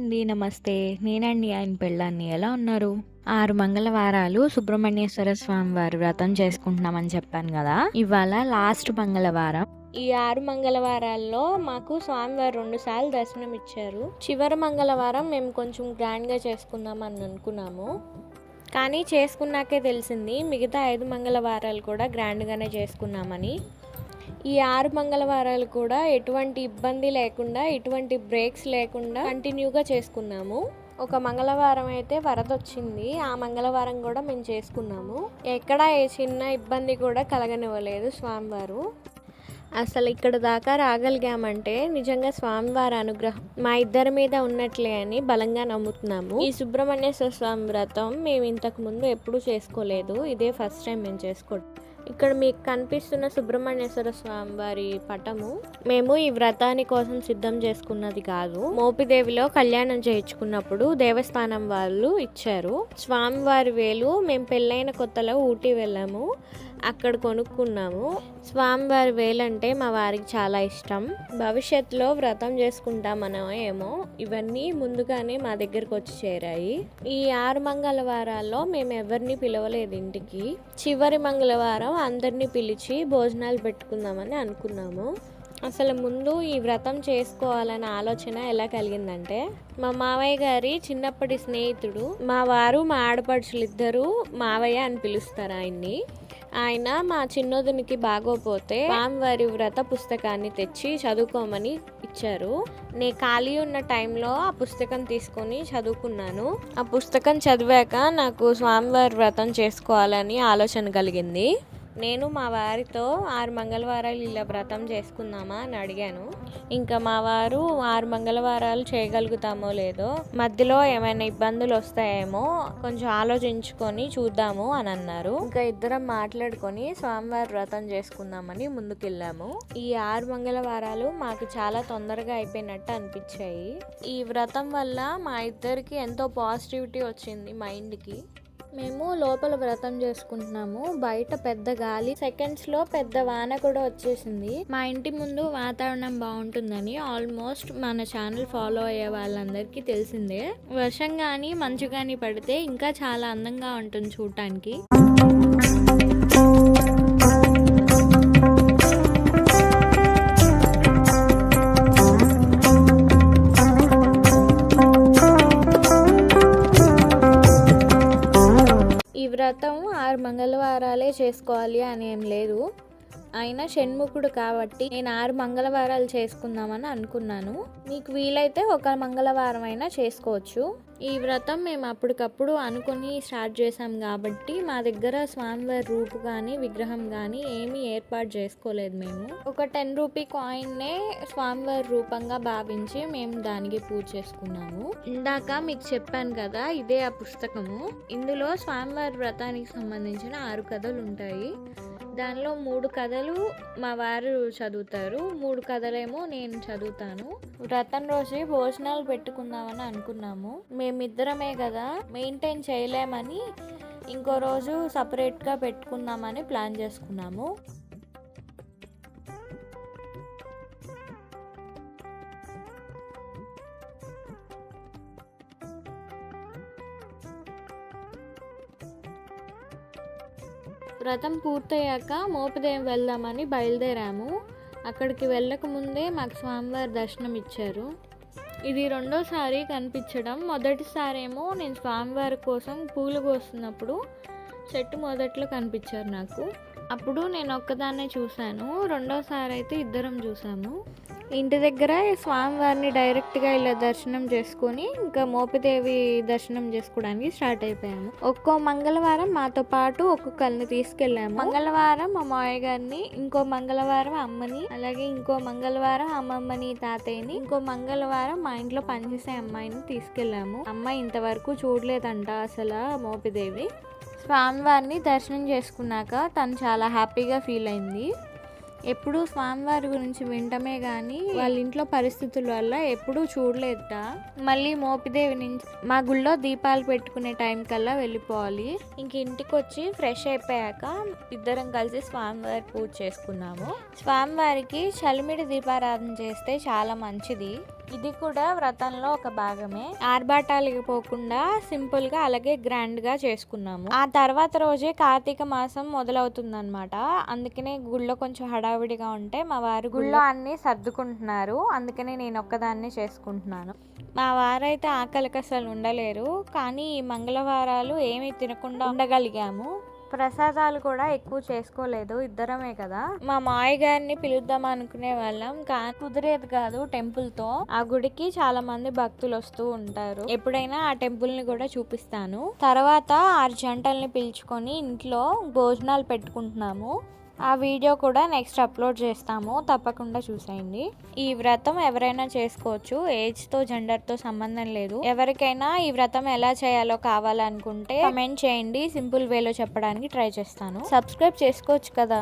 అండి నమస్తే. నేనండి ఆయన పెళ్ళాన్ని. ఎలా ఉన్నారు? ఆరు మంగళవారాలు సుబ్రహ్మణ్యేశ్వర స్వామి వారి వ్రతం చేసుకుంటున్నామని చెప్పాను కదా. ఇవాళ లాస్ట్ మంగళవారం. ఈ ఆరు మంగళవారాల్లో మాకు స్వామివారు రెండు సార్లు దర్శనం ఇచ్చారు. చివరి మంగళవారం మేము కొంచెం గ్రాండ్గా చేసుకుందాం అని అనుకున్నాము. కానీ చేసుకున్నాకే తెలిసింది మిగతా ఐదు మంగళవారాలు కూడా గ్రాండ్గానే చేసుకున్నామని. ఈ ఆరు మంగళవారాలు కూడా ఎటువంటి ఇబ్బంది లేకుండా ఎటువంటి బ్రేక్స్ లేకుండా కంటిన్యూగా చేసుకున్నాము. ఒక మంగళవారం అయితే వరద వచ్చింది ఆ మంగళవారం కూడా మేము చేసుకున్నాము. ఎక్కడ ఏ చిన్న ఇబ్బంది కూడా కలగనివ్వలేదు స్వామివారు. అసలు ఇక్కడ దాకా రాగలిగామంటే నిజంగా స్వామివారి అనుగ్రహం మా ఇద్దరి మీద ఉన్నట్లే అని బలంగా నమ్ముతున్నాము. ఈ సుబ్రహ్మణ్యేశ్వర స్వామి వ్రతం మేము ఇంతకు ముందు ఎప్పుడూ చేసుకోలేదు. ఇదే ఫస్ట్ టైం మేము చేసుకోవడం. ఇక్కడ మీకు కనిపిస్తున్న సుబ్రహ్మణ్యేశ్వర స్వామి వారి పటము మేము ఈ వ్రతాని కోసం సిద్ధం చేసుకున్నది కాదు. మోపిదేవిలో కళ్యాణం చేయించుకున్నప్పుడు దేవస్థానం వాళ్ళు ఇచ్చారు. స్వామివారి వేలు మేము పెళ్ళైన కొత్తలో ఊటీ వెళ్ళాము. అక్కడ కొనుక్కున్నాము. స్వామివారి వేలంటే మా వారికి చాలా ఇష్టం. భవిష్యత్తులో వ్రతం చేసుకుంటామనో ఏమో ఇవన్నీ ముందుగానే మా దగ్గరకు వచ్చి చేరాయి. ఈ ఆరు మంగళవారాల్లో మేము ఎవరిని పిలవలేదు ఇంటికి. చివరి మంగళవారం అందరినీ పిలిచి భోజనాలు పెట్టుకుందామని అనుకున్నాము. అసలు ముందు ఈ వ్రతం చేసుకోవాలనే ఆలోచన ఎలా కలిగిందంటే మా మావయ్య గారి చిన్నప్పటి స్నేహితుడు మా వారు మా ఆడపడుచులు ఇద్దరు మావయ్య అని పిలుస్తారు ఆయన్ని. ఆయన మా చిన్నోదునికి బాగోపోతే స్వామివారి వ్రత పుస్తకాన్ని తెచ్చి చదువుకోమని ఇచ్చారు. నేను ఖాళీ ఉన్న టైంలో ఆ పుస్తకం తీసుకొని చదువుకున్నాను. ఆ పుస్తకం చదివాక నాకు స్వామివారి వ్రతం చేసుకోవాలని ఆలోచన కలిగింది. నేను మా వారితో ఆరు మంగళవారాలు ఇలా వ్రతం చేసుకుందామా అని అడిగాను. ఇంకా మా వారు ఆరు మంగళవారాలు చేయగలుగుతామో లేదో మధ్యలో ఏమైనా ఇబ్బందులు వస్తాయేమో కొంచెం ఆలోచించుకొని చూద్దాము అని అన్నారు. ఇంకా ఇద్దరం మాట్లాడుకొని స్వామివారి వ్రతం చేసుకుందామని ముందుకెళ్ళాము. ఈ ఆరు మంగళవారాలు మాకు చాలా తొందరగా అయిపోయినట్టు అనిపించాయి. ఈ వ్రతం వల్ల మా ఇద్దరికి ఎంతో పాజిటివిటీ వచ్చింది మైండ్కి. మేము లోపల వ్రతం చేసుకుంటున్నాము. బయట పెద్ద గాలి సెకండ్స్లో పెద్ద వాన కూడా వచ్చేసింది. మా ఇంటి ముందు వాతావరణం బాగుంటుందని ఆల్మోస్ట్ మన ఛానల్ ఫాలో అయ్యే వాళ్ళందరికీ తెలిసిందే. వర్షం కానీ మంచు కానీ పడితే ఇంకా చాలా అందంగా ఉంటుంది చూడటానికి వ్రతం ఆరు మంగళవారాలే చేసుకోవాలి అని ఏం లేదు. అయినా షణ్ముఖుడు కాబట్టి నేను ఆరు మంగళవారాలు చేసుకుందామని అనుకున్నాను. మీకు వీలైతే ఒక మంగళవారం అయినా చేసుకోవచ్చు. ఈ వ్రతం మేము అప్పటికప్పుడు అనుకుని స్టార్ట్ చేసాం కాబట్టి మా దగ్గర స్వామివారి రూపు కానీ విగ్రహం కానీ ఏమీ ఏర్పాటు చేసుకోలేదు మేము. ఒక టెన్ రూపీ కాయిన్నే స్వామివారి రూపంగా భావించి మేము దానికి పూజ చేసుకున్నాము. ఇందాక మీకు చెప్పాను కదా ఇదే ఆ పుస్తకము. ఇందులో స్వామివారి వ్రతానికి సంబంధించిన ఆరు కథలు ఉంటాయి. దానిలో మూడు కథలు మా వారు చదువుతారు. మూడు కథలేమో నేను చదువుతాను. వ్రతం రోజు భోజనాలు పెట్టుకుందామని అనుకున్నాము. మేమిద్దరమే కదా మెయింటైన్ చేయలేమని ఇంకో రోజు సపరేట్గా పెట్టుకుందామని ప్లాన్ చేసుకున్నాము. వ్రతం పూర్తయ్యాక మోపదేవి వెళ్దామని బయలుదేరాము. అక్కడికి వెళ్ళక ముందే మాకు స్వామివారి దర్శనం ఇచ్చారు ఇది రెండోసారి కనిపించడం. మొదటిసారేమో నేను స్వామివారి కోసం పూలు కోస్తున్నప్పుడు చెట్టు మొదట్లో కనిపించారు నాకు. అప్పుడు నేను ఒక్కదాన్నే చూశాను. రెండోసారి అయితే ఇద్దరం చూసాము ఇంటి దగ్గర స్వామివారిని డైరెక్ట్గా ఇలా దర్శనం చేసుకొని ఇంకా మోపిదేవి దర్శనం చేసుకోవడానికి స్టార్ట్ అయిపోయాము. ఒక్కో మంగళవారం మాతో పాటు ఒక్కొక్కరిని తీసుకెళ్ళాము. మంగళవారం మా మావయ్య గారిని ఇంకో మంగళవారం అమ్మని అలాగే ఇంకో మంగళవారం అమ్మమ్మని తాతయ్యని ఇంకో మంగళవారం మా ఇంట్లో పనిచేసే అమ్మాయిని తీసుకెళ్ళాము. అమ్మాయి ఇంతవరకు చూడలేదంట అసలు మోపిదేవి. స్వామివారిని దర్శనం చేసుకున్నాక తను చాలా హ్యాపీగా ఫీల్ అయింది. ఎప్పుడూ స్వామివారి గురించి వింటమే కానీ వాళ్ళ ఇంట్లో పరిస్థితుల వల్ల ఎప్పుడూ చూడలేదట మళ్ళీ మోపిదేవి నుంచి మా గుళ్ళో దీపాలు పెట్టుకునే టైం కల్లా వెళ్ళిపోవాలి. ఇంక ఇంటికి వచ్చి ఫ్రెష్ అయిపోయాక ఇద్దరం కలిసి స్వామివారి పూజ చేసుకున్నాము. స్వామివారికి చలిమిడి దీపారాధన చేస్తే చాలా మంచిది. ఇది కూడా వ్రతంలో ఒక భాగమే. ఆర్భాటాలకి పోకుండా సింపుల్గా అలాగే గ్రాండ్గా చేసుకున్నాము. ఆ తర్వాత రోజే కార్తీక మాసం మొదలవుతుందన్నమాట. అందుకనే గుళ్ళో కొంచెం హడావిడిగా ఉంటే మా వారు గుళ్ళో అన్ని సర్దుకుంటున్నారు. అందుకనే నేను ఒక్కదాన్నే చేసుకుంటున్నాను. మా వారైతే ఆకలికి అసలు ఉండలేరు. కానీ ఈ మంగళవారాలు ఏమీ తినకుండా ఉండగలిగాము. ప్రసాదాలు కూడా ఎక్కువ చేసుకోలేదు ఇద్దరమే కదా? మా మాయ గారిని పిలుద్దాం అనుకునే వాళ్ళం కానీ కుదిరేది కాదు టెంపుల్తో ఆ గుడికి చాలా మంది భక్తులు వస్తూ ఉంటారు. ఎప్పుడైనా ఆ టెంపుల్ని కూడా చూపిస్తాను. తర్వాత ఆరు జంటల్ని పిలుచుకొని ఇంట్లో భోజనాలు పెట్టుకుంటున్నాము. ఆ వీడియో కూడా నెక్స్ట్ అప్లోడ్ చేస్తాము. తప్పకుండా చూసేయండి. ఈ వ్రతం ఎవరైనా చేసుకోవచ్చు. ఏజ్తో జెండర్తో సంబంధం లేదు. ఎవరికైనా ఈ వ్రతం ఎలా చేయాలో కావాలనుకుంటే కమెంట్ చేయండి. సింపుల్ వేలో చెప్పడానికి ట్రై చేస్తాను. సబ్స్క్రైబ్ చేసుకోవచ్చు కదా?